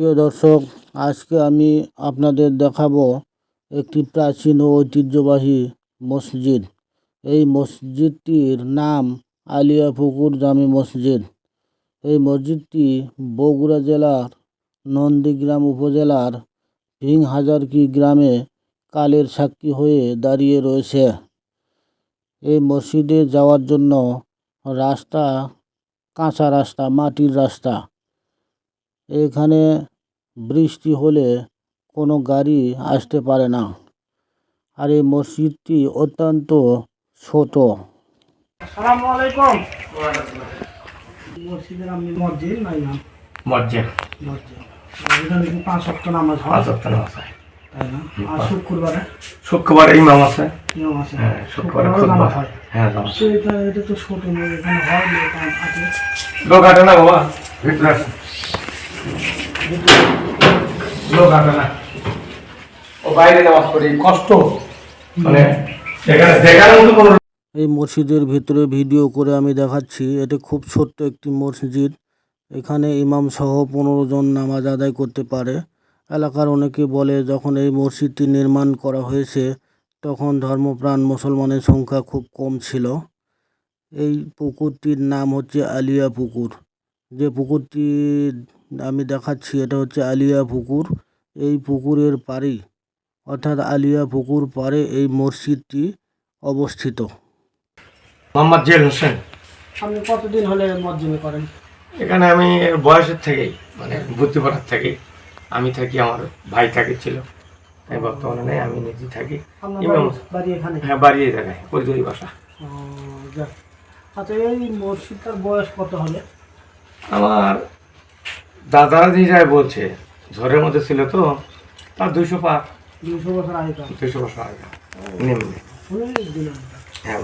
প্রিয় দর্শক, আজকে আমি আপনাদের দেখাবো একটি প্রাচীন ও ঐতিহ্যবাহী মসজিদ। এই মসজিদটির নাম আলিয়া পুকুর জামে মসজিদ। এই মসজিদটি বগুড়া জেলার নন্দীগ্রাম উপজেলার ভিংহাজারকি গ্রামে কালের সাক্ষী হয়ে দাঁড়িয়ে রয়েছে। এই মসজিদে যাওয়ার জন্য রাস্তা কাঁচা রাস্তা, মাটির রাস্তা। এখানে বৃষ্টি হলে কোনো গাড়ি আসতে পারে না। আর এই মসজিদটি অত্যন্ত ছোট। সালামু আলাইকুম। মসজিদের আপনি মসজিদ? নাই না। মজ্জের মসজিদ। এখানে পাঁচ সপ্তাহ নামাজ হয়? পাঁচ সপ্তাহ নামাজ হয়। তাই না? আর শুক্রবারে? শুক্রবার ইমাম আছে। হ্যাঁ শুক্রবারে খুতবা। হয়। হ্যাঁ নামাজ এটা এটা তো ছোট এখানে হয় না আছে। লোক হাঁটে না বাবা ভিতরে না। ও বাইরে নামাজ কষ্ট। মানে দেখার মতো কোনো এই মসজিদের ভিতরে ভিডিও করে আমি দেখাচ্ছি, এটি খুব ছোট্ট একটি মসজিদ। এখানে ইমাম সহ পনেরো জন নামাজ আদায় করতে পারে। এলাকার অনেকে বলে, যখন এই মসজিদটি নির্মাণ করা হয়েছে, তখন ধর্মপ্রাণ মুসলমানের সংখ্যা খুব কম ছিল। এই পুকুরটির নাম হচ্ছে আলিয়া পুকুর। যে পুকুরটি আমি দেখাচ্ছি এটা হচ্ছে আলিয়া পুকুর। এই পুকুরের পাড়েই অর্থাৎ আলিয়া পুকুর পাড়ে এই মসজিদটি অবস্থিত। মোহাম্মদ জেল হোসেন। আপনি কতদিন হলে মসজিদে করেন? এখানে আমি বয়সের থেকেই মানে ভর্তি করার থেকেই আমি থাকি আমার ভাই থাকে ছিল। আমি বর্তমানে নেই আমি নিজে থাকি। বাড়ি- এখানে? হ্যাঁ বাড়িয়ে জায়গায় পরিচয় বাসা। আচ্ছা এই মসজিদটার বয়স কত হলে? আমার দাদারা যায় বলছে ঝড়ের মধ্যে ছিল তো তার দুইশো পার দুশো বছর আগে দুইশো বছর আগে নিম্নে। হ্যাঁ।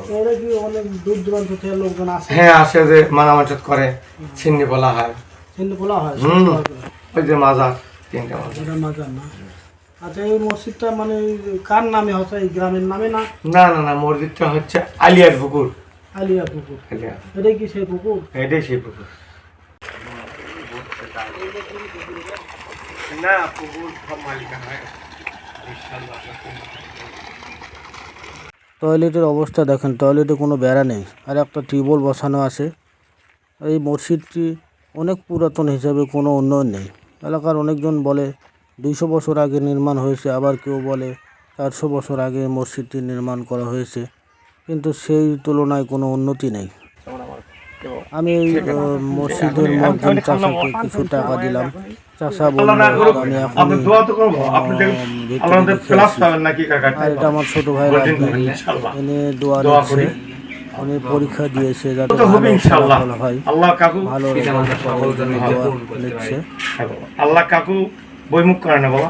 আসে? হ্যাঁ আসে যে মানামাচত করে ছিন্নি বলা হয়। কিন্তু বলা হয় হুম। ওই যে মাজার তিনটা মাজার। মাজার না। আচ্ছা এই মসজিদটা মানে কার নামে হচ্ছে? এই গ্রামের নামে না? না না না মসজিদটা হচ্ছে আলিয়ার পুকুর। আলিয়া পুকুর। আলিয়া। এটাই কি সেই পুকুর? এটাই সেই পুকুর। না সব টয়লেটের অবস্থা দেখেন, টয়লেটে কোনো বেড়া নেই। আর একটা টিউবওয়েল বসানো আছে। এই মসজিদটি অনেক পুরাতন হিসাবে কোনো উন্নয়ন নেই। এলাকার অনেকজন বলে, দুইশো বছর আগে নির্মাণ হয়েছে, আবার কেউ বলে, চারশো বছর আগে মসজিদটি নির্মাণ করা হয়েছে। কিন্তু সেই তুলনায় কোনো উন্নতি নেই। আমি মসজিদের মসজিদ চাষাকে কিছু টাকা দিলাম। চাষা বলল আমি এখন আল্লাহ আর এটা আমার ছোট ভাই এনে দোয়া নিচ্ছে উনি পরীক্ষা দিয়েছে যাতে ভালো হয়। আল্লাহ কাকু ভালো হ্যাঁ বাবা। আল্লাহ কাকু বইমুখ করে না বাবা।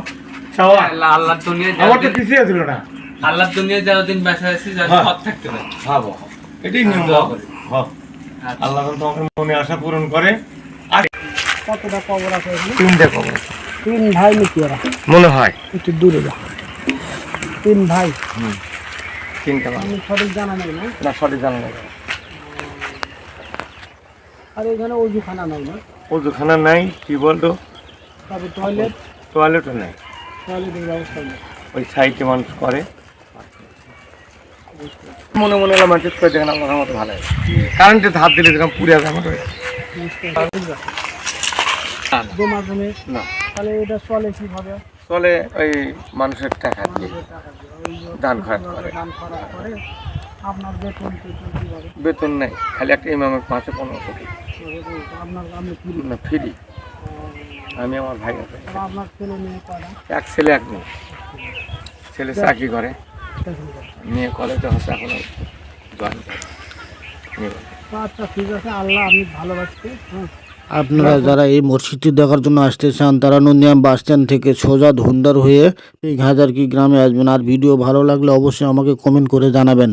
আল্লাহ আল্লাহর দুনিয়ায় আমার তো যতদিন কিছুই ছিল না। আল্লাহর দুনিয়ায় যতদিন বেঁচে আছি যাতে হ্যাঁ। থাকতে পারি। হ্যাঁ এটাই নিয়ম দোয়া বাবা। করি। হ্যাঁ। আল্লাহ তোমাকে মনে আশা পূরণ করে। কতটা কবর আছে তিনটে খবর তিন ভাই নাকি এরা? মনে হয়। একটু দূরে যা। তিন ভাই? তিনটে আমি সঠিক জানা নেই না? না সঠিক জানা নেই। আর এখানে অজুখানা নাই না? ওজুখানা নাই কি বলতো? তারপর টয়লেট টয়লেটও নেই। টয়লেটের ব্যবস্থা নেই। ওই সাইডে মানুষ করে। মনে মনে এলাম মানুষ করে দেখেন আমার মতো ভালো কারেন্টে হাত দিলে যেরকম পুড়ে আছে আমার না চলে ওই মানুষের টাকা দিয়ে দান খরচ করে। বেতন নেই, খালি একটা ইমামের পাঁচশো দিই আপনার না ফ্রি আমি আমার ভাই এক ছেলে, এক মেয়ে। ছেলে চাকরি করে। মেয়ে কলেজে হচ্ছে এখনও জয়েন করে। মেয়ে বলে। আচ্ছা ঠিক আছে আল্লাহ আপনি ভালোবাসতে। হ্যাঁ। আপনারা যারা এই মসজিদটি দেখার জন্য আসতে চান তারা নন্দিয়াম বাস স্ট্যান্ড থেকে সোজা ধুন্দার হয়ে এই হাজার কি গ্রামে আসবেন। আর ভিডিও ভালো লাগলে অবশ্যই আমাকে কমেন্ট করে জানাবেন।